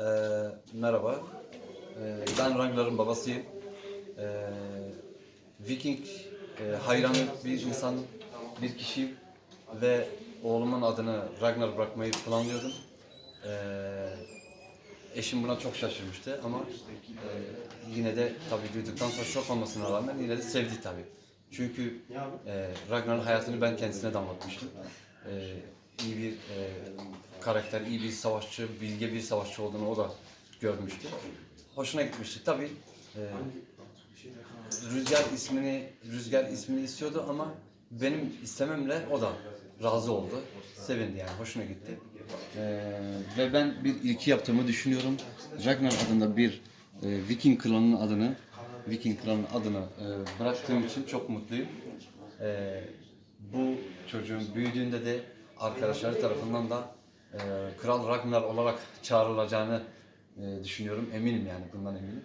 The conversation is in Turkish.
Ee, merhaba. Ee, ben Ragnar'ın babasıyım. Ee, Viking e, hayranı bir insan, bir kişiyim ve oğlumun adını Ragnar bırakmayı planlıyordum. Ee, eşim buna çok şaşırmıştı ama e, yine de tabii duyduktan sonra şok olmasına rağmen yine de sevdi tabii. Çünkü e, Ragnar'ın hayatını ben kendisine damlatmıştım. E, iyi bir e, karakter, iyi bir savaşçı, bilge bir savaşçı olduğunu o da görmüştü. Hoşuna gitmişti. Tabii e, Rüzgar ismini Rüzgar ismini istiyordu ama benim istememle o da razı oldu. Sevindi yani, hoşuna gitti. E, ve ben bir ilki yaptığımı düşünüyorum. Ragnar adında bir e, Viking klanının adını Viking klanının adını e, bıraktığım için çok mutluyum. E, bu çocuğun büyüdüğünde de arkadaşları tarafından da e, Kral Ragnar olarak çağrılacağını e, düşünüyorum. Eminim yani bundan eminim.